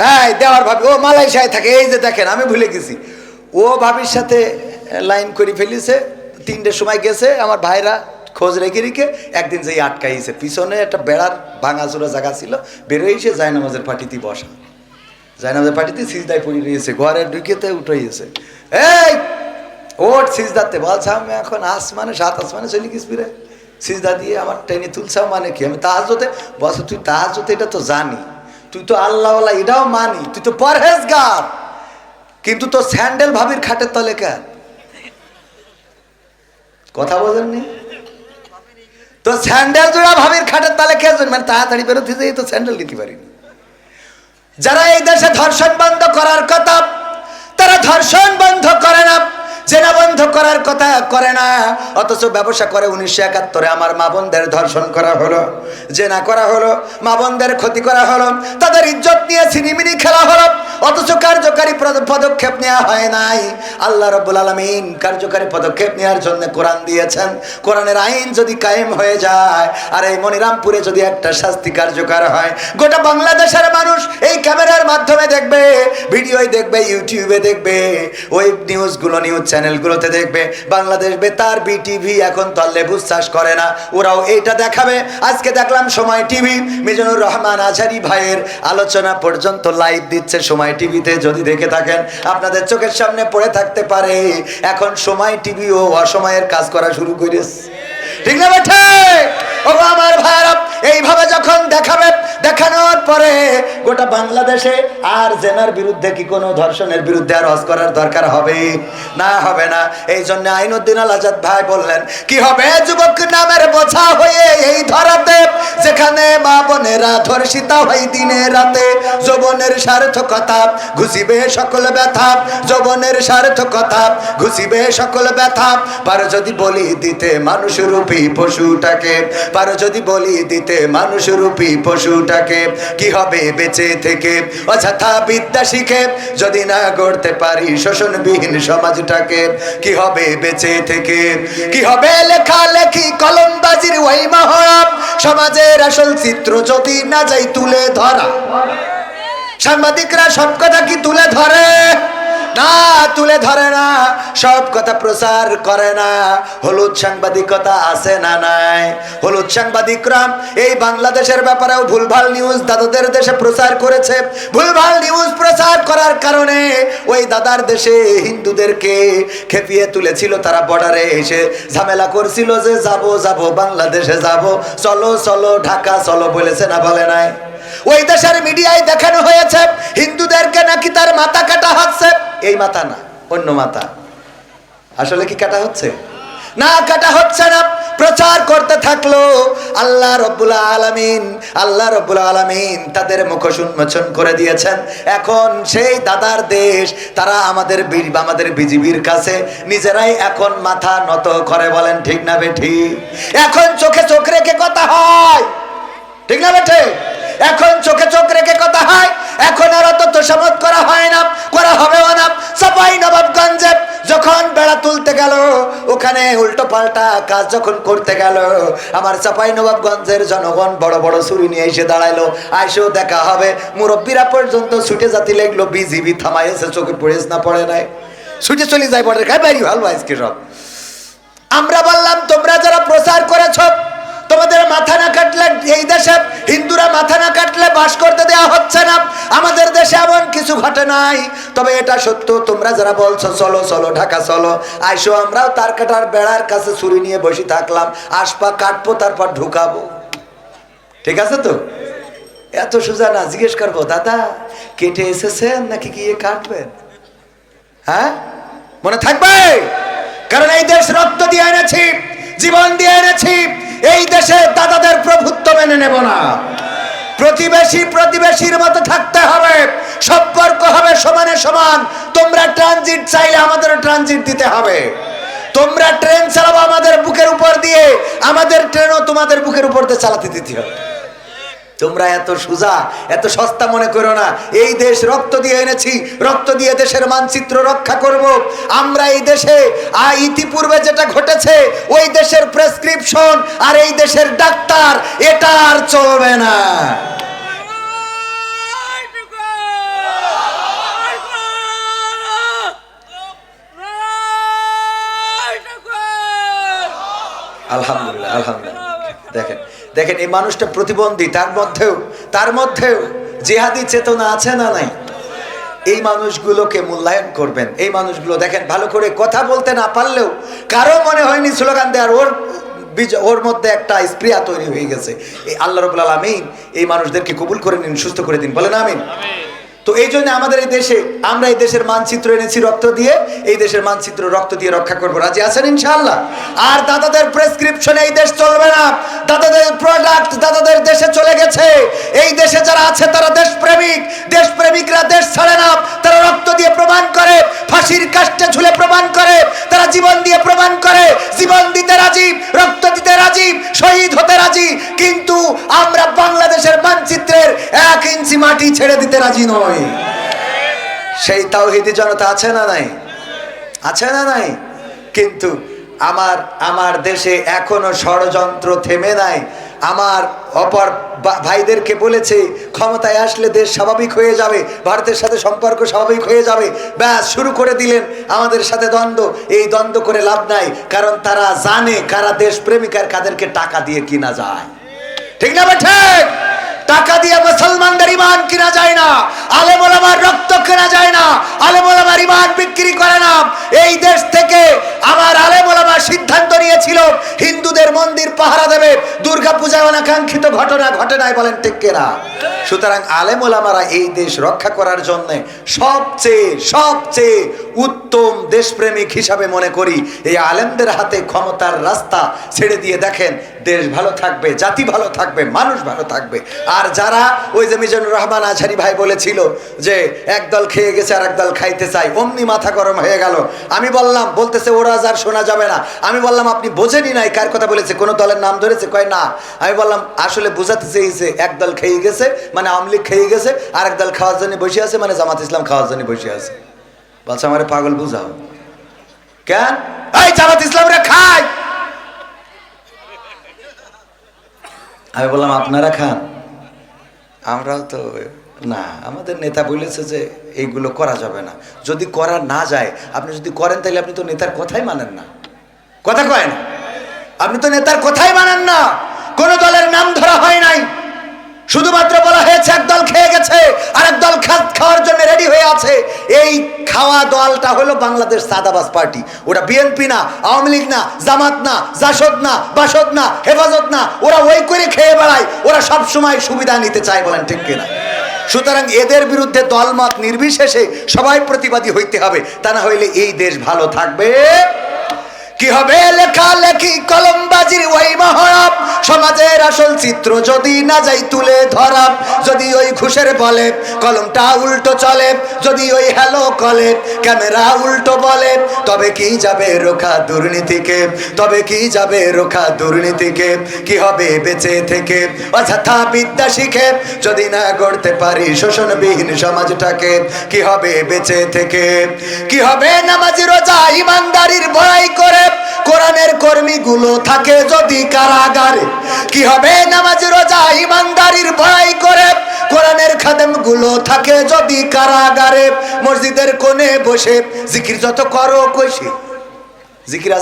হ্যাঁ দেওয়ার ভাবি, ও মালয়েশিয়ায় থাকে, এই যে দেখেন, আমি ভুলে গেছি। ও ভাবির সাথে লাইন করে ফেলিছে, তিনটের সময় গেছে, আমার ভাইরা খোঁজ রেখে রেখে একদিন যেই আটকাইছে। পিছনে একটা বেড়ার ভাঙাচোরা জায়গা ছিল বেরোইছে জায়নামাজের পাটিতে বসা। জায়নামাজের পাটিতে সিজদায় পড়ে রয়েছে, ঘরে ঢুকেতে উঠাইছে। এই ওট সিজদাতে, বলছে, আমি এখন আসমানে, সাত আসমানে চলে গেছি সিজদা দিয়ে আমার টেনে তুলছাও মানে কি? আমি তাহাজতে বলছে, তুই তাহাজতে এটা তো জানি। তুই তো আল্লাহওয়ালা, এটাও মানি, তুই তো পরহেজগার। কিন্তু তো স্যান্ডেল ভাবির খাটের তলে কেন কথা বোঝেননি তো স্যান্ডেল জোড়া ভাবির খাটের তলে কে মানে তাড়াতাড়ি বেরোতে যেয়ে তো স্যান্ডেল নিতে পারিনি। যারা এই দেশে ধর্ষণ বন্ধ করার কথা, তারা ধর্ষণ বন্ধ করে না জেনা বন্ধ করার কথা করে না, অথচ ব্যবসা করে উনিশশো একাত্তরে আমার মা বোনদের ধর্ষণ করা হলো, জেনা করা হলো, মা বোনদের ক্ষতি করা হলো, তাদের ইজ্জত নিয়ে সিনিমিনি খেলা হলো, অথচ কার্যকারী পদক্ষেপ নেওয়া হয় নাই। আল্লাহ রব্বুল আলমিন কার্যকারী পদক্ষেপ নেওয়ার জন্য কোরআন দিয়েছেন। কোরআনের আইন যদি কায়েম হয়ে যায়, আর এই মনিরামপুরে যদি একটা শাস্তি কার্যকর হয়, গোটা বাংলাদেশের মানুষ এই ক্যামেরার মাধ্যমে দেখবে, ভিডিওই দেখবে, ইউটিউবে দেখবে ওই নিউজগুলো, নিউজ চ্যানেলগুলোতে দেখবে বাংলাদেশ বেতার বিটিভি এখন তল্লে চাষ করে না। ওরাও এইটা দেখাবে। আজকে দেখলাম সময় টিভি। মিজানুর রহমান আঝারি ভাইয়ের আলোচনা পর্যন্ত লাইভ দিচ্ছে সময় টিভিতে। যদি দেখে থাকেন, আপনাদের চোখের সামনে পড়ে থাকতে পারে। এখন সময় টিভি ও অসময়ের কাজ করা শুরু করেছে। ঠিক না এইভাবে যখন দেখাবে, দেখানোর পরে গোটা বাংলাদেশে আর জেনার বিরুদ্ধে কি কোনো ধর্ষণের বিরুদ্ধে আর হজ করার দরকার হবে? না হবে না। এই জন্য আইনুদ্দিন আল আজাদ ভাই বললেন, কি হবে? যুবক নামের বোঝা হয়ে এই মা বোনেরা ধর্ষিতা হয় দিনে রাতে। যৌবনের সার্থকতা ঘুষিবে সকল ব্যথা। যৌবনের সার্থকতা ঘুষিবে সকল ব্যথা। পারো যদি বলি দিতে মানুষ রূপী পশুটাকে, পারো যদি বলি দিতে মানুষ রূপী পশুটাকে, কি হবে বেঁচে থেকে? অযথা বিদ্যা শিখে যদি না গড়তে পারি শোষণবিহীন সমাজটাকে, কি হবে বেঁচে থেকে? কি হবে লেখালেখি কলমবাজির ওই মহরম সমাজের আসল চিত্র যদি না যাই তুলে ধরা। সাংবাদিকরা সব কথা কি তুলে ধরে? না তুলে ধরে না, সব কথা প্রচার করে না। হলুদ সাংবাদিকতা আছে না নাই? হলুদ সাংবাদিকরা, এই বাংলাদেশের ব্যাপারেও ভুলভাল নিউজ দাদাদের দেশে প্রচার করেছে। ভুলভাল নিউজ প্রচার করার কারণে ওই দাদার দেশে হিন্দুদেরকে খেপিয়ে তুলেছিল, তারা বর্ডারে এসে ঝামেলা করছিল যে, যাব যাব, বাংলাদেশে যাব। চলো চলো, ঢাকা, চলো, বলেছে না বলে নাই। ওই দেশের মিডিয়ায় দেখানো হয়েছে, হিন্দুদেরকে নাকি তার মাথা কাটা হচ্ছে। এই মাথা না, অন্য মাথা। আসলে কি কাটা হচ্ছে? না, কাটা হচ্ছে না। প্রচার করতে থাকল আল্লাহ রব্বুল আলামিন। আল্লাহ রব্বুল আলামিন তাদের মুখোশ উন্মোচন করে দিয়েছেন। এখন সেই দাদার দেশ, তারা আমাদের আমাদের বিজিবির কাছে নিজেরাই এখন মাথা নত করে বলেন, ঠিক না বেঠি? এখন চোখে চোখ রেখে কথা হয়। ঠিক না বেঠে? এখন চোখে চোখ রেখে কথা হয়। এখন আর অত তোষামত করা হয় না, করা হবেও না। সাপাই নবাবগঞ্জে, যখন বেড়া তুলতে গেল, ওখানে উল্টো পাল্টা কাজ যখন করতে গেল, আমার চাপাই নবাবগঞ্জের জনগণ বড় বড় ছুরি নিয়ে এসে দাঁড়াইলো। আইসেও দেখা হবে। মুরব্বীরা পর্যন্ত ছুটে জাতি লাগল, বিজিবি থামাই এসে চোখে পড়েস না, পড়ে নাই। ছুটে চলে যায় বর্ডার খাই বাইরি ভালো আজকে সব। আমরা বললাম, তোমরা যারা প্রচার করেছ, তোমাদের মাথা না কাটলে এই দেশে হিন্দুরা মাথা না কাটলে বাস করতে দেওয়া হচ্ছে না। আমাদের দেশে এমন কিছু ঘটে নাই। তবে এটা সত্য, তোমরা যারা বলছো, চলো চলো, ঢাকা, চলো। আইসো, আমরাও তার কাটার বেড়ার কাছে ছুরি নিয়ে বসে থাকলাম। আসপা কাটবো, তারপর ঢুকাবো। ঠিক আছে তো? এত সোজা না, জিজ্ঞেস করব, দাদা, কেটে এসেছেন নাকি গিয়ে কাটবেন? হ্যাঁ? মনে থাকবে? কারণ এই দেশ রক্ত দিয়ে এনেছি, জীবন দিয়ে এনেছি। এই দেশে দাদাদের মেনে নেব না। প্রতিবেশী প্রতিবেশীর মতো থাকতে হবে। সম্পর্ক হবে সমানে সমান। তোমরা ট্রানজিট চাইলে আমাদের ট্রানজিট দিতে হবে। তোমরা ট্রেন চালাবো আমাদের বুকের উপর দিয়ে। আমাদের ট্রেনও তোমাদের বুকের উপর দিয়ে চালাতে দিতে হবে। তোমরা এত সোজা, এত সস্তা মনে করো না। এই দেশ রক্ত দিয়ে এনেছি, রক্ত দিয়ে দেশের মানচিত্র রক্ষা করব। আমরা এই দেশে আর ইতিপূর্বে যেটা ঘটেছে, ওই দেশের প্রেসক্রিপশন আর এই দেশের ডাক্তার, এটা আর চলবে না। আলহামদুলিল্লাহ আলহামদুলিল্লাহ। দেখেন, এই মানুষটা প্রতিবন্ধী, তার মধ্যেও তার মধ্যেও জেহাদি চেতনা আছে না নাই? এই মানুষগুলোকে মূল্যায়ন করবেন। এই মানুষগুলো, দেখেন, ভালো করে কথা বলতে না পারলেও কারও মনে হয়নি স্লোগান দেওয়ার, ওর বীজ- ওর মধ্যে একটা স্প্রিয়া তৈরি হয়ে গেছে। এই আল্লাহ রবুল আমিন এই মানুষদেরকে কবুল করে নিন, সুস্থ করে দিন। বলেন আমিন। তো এই জন্য আমাদের এই দেশে, আমরা এই দেশের মানচিত্র এনেছি রক্ত দিয়ে, এই দেশের মানচিত্র রক্ত দিয়ে রক্ষা করব। রাজি আছেন ইনশাল্লাহ আর দাদাদের প্রেসক্রিপশনে এই দেশ চলবে না। দাদাদের প্রোডাক্ট দাদাদের দেশে চলে গেছে। এই দেশে যারা আছে, তারা দেশপ্রেমিক। দেশপ্রেমিকরা দেশ ছাড়ে না। তারা রক্ত দিয়ে প্রমাণ করে, ফাঁসির জীবন দিয়ে প্রমাণ করে, জীবন দিতে রাজি, রক্ত দিতে রাজি, শহীদ হতে রাজি, কিন্তু আমরা বাংলাদেশের মানচিত্রের এক ইঞ্চি মাটি ছেড়ে দিতে রাজি নই। সেই তাওহিদি জনতা আছে না নাই? আছে না নাই? কিন্তু আমার আমার দেশে এখনও ষড়যন্ত্র থেমে নাই। আমার অপর ভাইদেরকে বলেছে, ক্ষমতায় আসলে দেশ স্বাভাবিক হয়ে যাবে, ভারতের সাথে সম্পর্ক স্বাভাবিক হয়ে যাবে। ব্যাস, শুরু করে দিলেন। আমাদের সাথে দ্বন্দ্ব। এই দ্বন্দ্ব করে লাভ নাই, কারণ তারা জানে কারা দেশ প্রেমিকার কাদেরকে টাকা দিয়ে কিনা যায়। ঠিক না ঠিক? টাকা দিয়ে মুসলমানদের ইমান কিনা যায় না, আলেম ওলামার রক্ত কেনা যায় না, আলেম ওলামার ইমান বিক্রি করে না। এই দেশ থেকে আমার আলেম ওলামার সিদ্ধান্ত নিয়েছিল, হিন্দুদের দুর্গা অনাকাঙ্ক্ষিত ঘটনা ঘটে নাই বলেন ঠিক কেনা সুতরাং আলেম ওলামারা এই দেশ রক্ষা করার জন্য সবচেয়ে সবচেয়ে উত্তম দেশপ্রেমিক হিসাবে মনে করি, এই আলেমদের হাতে ক্ষমতার রাস্তা ছেড়ে দিয়ে দেখেন দেশ ভালো থাকবে, জাতি ভালো থাকবে, মানুষ ভালো থাকবে। আর যারা ওই যে মিজানুর রহমান আঝারি ভাই বলেছিল যে একদল খেয়ে গেছে আর একদল খাইতে চাই অমনি মাথা গরম হয়ে গেল। আমি বললাম, বলতেছে, ওরা আর শোনা যাবে না। আমি বললাম, আপনি বোঝেনি নাই কার কথা বলেছে, কোনো দলের নাম ধরেছে? কয়, না। আমি বললাম, আসলে বোঝাতে চেয়েছে একদল খেয়ে গেছে মানে আওয়ামী খেয়ে গেছে, আর একদল খাওয়ার জন্য বসে আছে মানে জামাত ইসলাম খাওয়ার জন্য বসে আছে। বলছে, আমার পাগল বুঝাও। কেন? এই জামাত ইসলামরা খায় আমি বললাম আপনারা খান। আমরাও তো না আমাদের নেতা বলেছে যে এইগুলো করা যাবে না। যদি করা না যায় আপনি যদি করেন তাহলে আপনি তো নেতার কথাই মানেন না। কথা কয় না। আপনি তো নেতার কথাই মানেন না। কোন দলের নাম ধরা হয় নাই। শুধুমাত্র বলা হয়েছে একদল খেয়ে গেছে আর একদল খা- এই খাওয়া দলটা হলো বাংলাদেশ সাদাবাস পার্টি। ওরা বিএনপি না, আওয়ামী লীগ না, জামাত না, জাসদ না, বাসদ না, হেফাজত না, ওরা ওই করে খেয়ে বেড়ায়, ওরা সব সময় সুবিধা নিতে চায় বলেন ঠিক কিনা। সুতরাং এদের বিরুদ্ধে দলমত নির্বিশেষে সবাই প্রতিবাদী হইতে হবে, তা না হইলে এই দেশ ভালো থাকবে। কি হবে লেখা লেখি কলমবাজির ওই মহরব সমাজের আসল চিত্র যদি না যাই তুলে ধরাম যদি ওই ঘুষের বলে, কলমটা উল্টো চলে, যদি ওই হ্যালো কলে, ক্যামেরা উল্টো বলে, তবে কি যাবে রোখা দুর্নীতিকে? তবে কি যাবে রোখা দুর্নীতিকে? কি হবে বেঁচে থেকে? অযথা বিদ্যা শিখে, যদি না গড়তে পারি শোষণবিহীন সমাজটাকে, কি হবে বেঁচে থেকে? কি হবে নামাজি, রোজা করে কর্মীগুলো থাকে যদি কারাগারে, কি হবে নামাজ রোজা, ইমানদারির বড়াই করে? কোরআনের খাদেমগুলো থাকে যদি কারাগারে, মসজিদের কোণে বসে, জিকির যত করো কষে জিকির